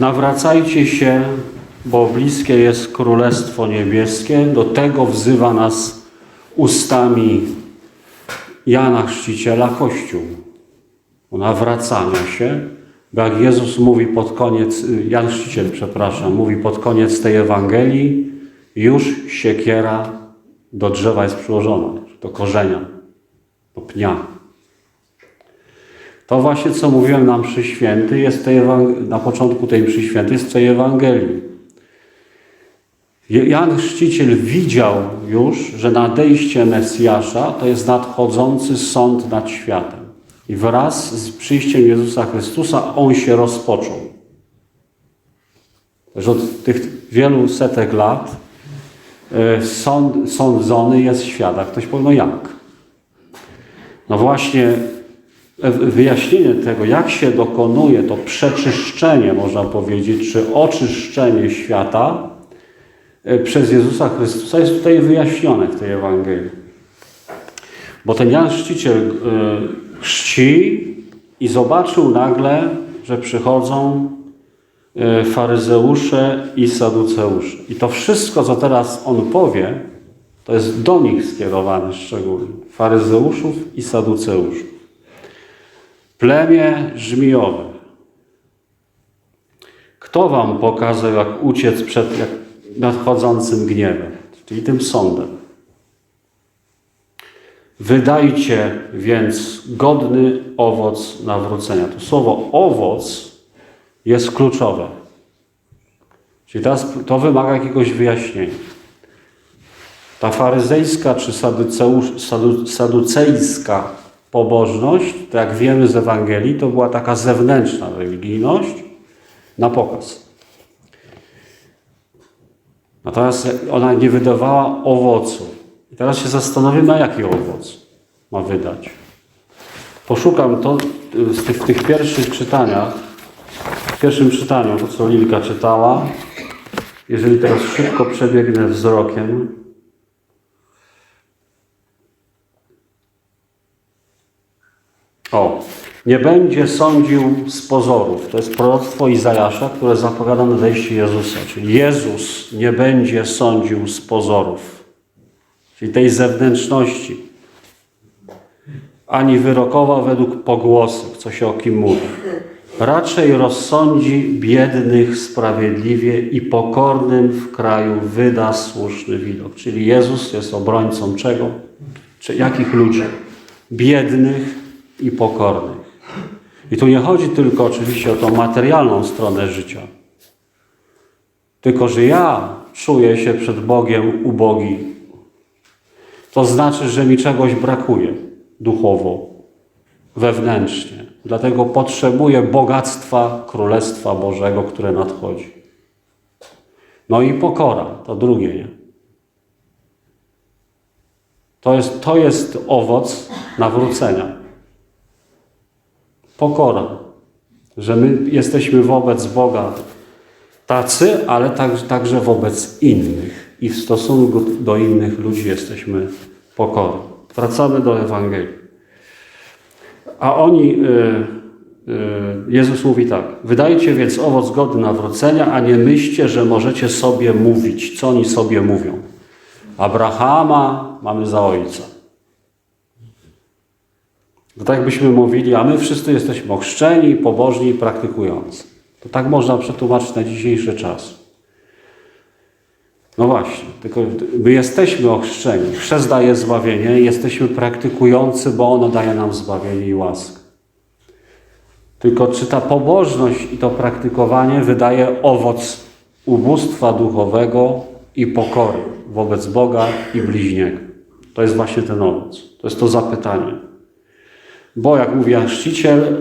Nawracajcie się, bo bliskie jest Królestwo Niebieskie. Do tego wzywa nas ustami Jana Chrzciciela Kościół. Nawracania się, bo jak Jezus mówi pod koniec, Jan Chrzciciel, przepraszam, mówi pod koniec tej Ewangelii, już siekiera do drzewa jest przyłożona, do korzenia, do pnia. To właśnie, co mówiłem na mszy święty, jest tej na początku tej mszy świętej, jest w tej Ewangelii. Jan Chrzciciel widział już, że nadejście Mesjasza to jest nadchodzący sąd nad światem. I wraz z przyjściem Jezusa Chrystusa on się rozpoczął. Że od tych wielu setek lat e, sąd, sądzony jest świat. A ktoś powie, no jak? No właśnie wyjaśnienie tego, jak się dokonuje to przeczyszczenie, można powiedzieć, czy oczyszczenie świata e, przez Jezusa Chrystusa jest tutaj wyjaśnione w tej Ewangelii. Bo ten Jan Chrzciciel e, chrzci i zobaczył nagle, że przychodzą e, faryzeusze i saduceusze. I to wszystko, co teraz on powie, to jest do nich skierowane szczególnie. Faryzeuszów i saduceuszów. Plemię żmijowe. Kto wam pokazał, jak uciec przed jak nadchodzącym gniewem, czyli tym sądem? Wydajcie więc godny owoc nawrócenia. To słowo owoc jest kluczowe. Czyli teraz to wymaga jakiegoś wyjaśnienia. Ta faryzejska czy saduceusz, sadu, saducejska pobożność, to jak wiemy z Ewangelii, to była taka zewnętrzna religijność na pokaz. Natomiast ona nie wydawała owocu. I teraz się zastanowimy, jaki owoc ma wydać. Poszukam to w tych, w tych pierwszych czytaniach, w pierwszym czytaniu, to co Lilka czytała. Jeżeli teraz szybko przebiegnę wzrokiem, O, nie będzie sądził z pozorów. To jest proroctwo Izajasza, które zapowiada nadejście Jezusa. Czyli Jezus nie będzie sądził z pozorów, czyli tej zewnętrzności, ani wyrokował według pogłosów, co się o kim mówi. Raczej rozsądzi biednych sprawiedliwie i pokornym w kraju wyda słuszny widok. Czyli Jezus jest obrońcą czego? Czy jakich ludzi? Biednych i pokornych. I tu nie chodzi tylko oczywiście o tą materialną stronę życia, tylko że ja czuję się przed Bogiem ubogi. To znaczy, że mi czegoś brakuje duchowo, wewnętrznie. Dlatego potrzebuję bogactwa Królestwa Bożego, które nadchodzi. No i pokora, to drugie, nie? To jest, to jest owoc nawrócenia pokora, że my jesteśmy wobec Boga tacy, ale także, wobec innych i w stosunku do innych ludzi jesteśmy pokorni. Wracamy do Ewangelii. A oni, y, y, Jezus mówi tak, wydajcie więc owoc godny nawrócenia, a nie myślcie, że możecie sobie mówić, co oni sobie mówią. Abrahama mamy za ojca. To tak byśmy mówili, a my wszyscy jesteśmy ochrzczeni, pobożni i praktykujący. To tak można przetłumaczyć na dzisiejszy czas. No właśnie, tylko my jesteśmy ochrzczeni. Chrzest daje zbawienie, jesteśmy praktykujący, bo ono daje nam zbawienie i łaskę. Tylko czy ta pobożność i to praktykowanie wydaje owoc ubóstwa duchowego i pokory wobec Boga i bliźniego? To jest właśnie ten owoc. To jest to zapytanie. Bo jak mówi chrzciciel,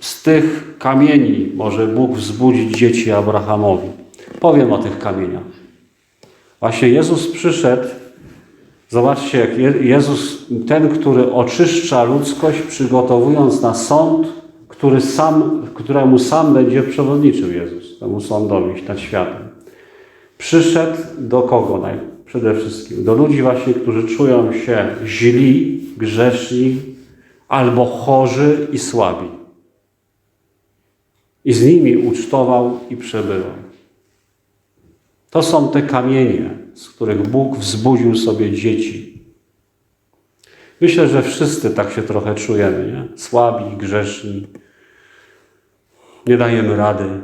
z tych kamieni może Bóg wzbudzić dzieci Abrahamowi. Powiem o tych kamieniach. Właśnie Jezus przyszedł, zobaczcie, jak Jezus, ten, który oczyszcza ludzkość, przygotowując na sąd, który sam, któremu sam będzie przewodniczył Jezus, temu sądowi nad światem. Przyszedł do kogo przede wszystkim? Do ludzi właśnie, którzy czują się źli, grzeszni, albo chorzy i słabi. i z nimi ucztował i przebywał. To są te kamienie, z których Bóg wzbudził sobie dzieci. Myślę, że wszyscy tak się trochę czujemy, nie? Słabi, grzeszni. Nie dajemy rady.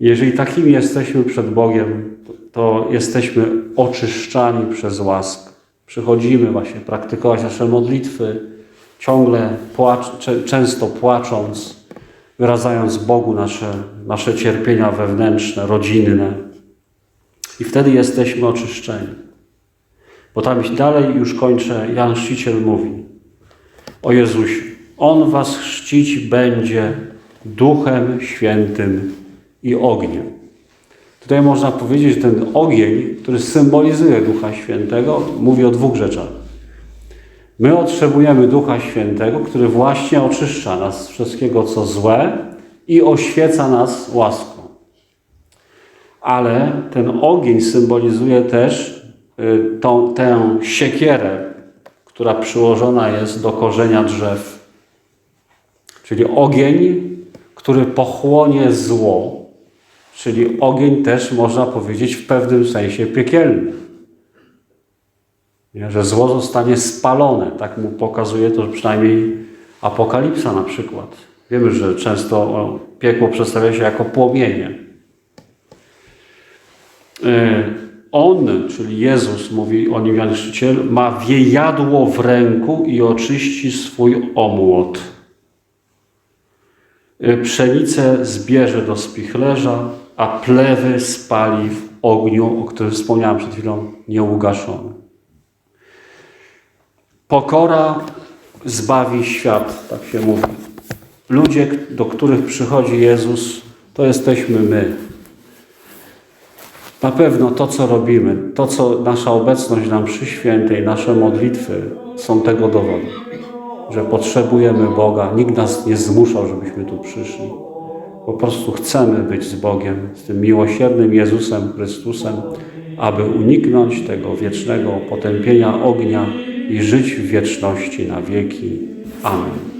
Jeżeli takimi jesteśmy przed Bogiem, to, jesteśmy oczyszczani przez łaskę. Przychodzimy właśnie praktykować nasze modlitwy, ciągle często płacząc, wyrażając Bogu nasze, nasze cierpienia wewnętrzne, rodzinne. I wtedy jesteśmy oczyszczeni. Bo tam dalej już kończę, Jan Chrzciciel mówi o Jezusie. On was chrzcić będzie Duchem Świętym i ogniem. Tutaj można powiedzieć, że ten ogień, który symbolizuje Ducha Świętego, mówi o dwóch rzeczach. My otrzymujemy Ducha Świętego, który właśnie oczyszcza nas z wszystkiego, co złe i oświeca nas łaską. Ale ten ogień symbolizuje też y, tą, tę siekierę, która przyłożona jest do korzenia drzew. Czyli ogień, który pochłonie zło, czyli ogień też można powiedzieć w pewnym sensie piekielny. Nie? Że zło zostanie spalone, tak mu pokazuje to przynajmniej Apokalipsa na przykład. Wiemy, że często piekło przedstawia się jako płomienie. E, On, czyli Jezus, mówi o nim Jan Chrzciciel, ma wiejadło w ręku i oczyści swój omłot. E, Pszenicę zbierze do spichlerza, a plewy spali w ogniu, o którym wspomniałem przed chwilą, nieugaszony. Pokora zbawi świat, tak się mówi. Ludzie, do których przychodzi Jezus, to jesteśmy my. Na pewno to, co robimy, to, co nasza obecność nam przy świętej, nasze modlitwy są tego dowodem, że potrzebujemy Boga. Nikt nas nie zmuszał, żebyśmy tu przyszli. Po prostu chcemy być z Bogiem, z tym miłosiernym Jezusem Chrystusem, aby uniknąć tego wiecznego potępienia ognia i żyć w wieczności na wieki. Amen.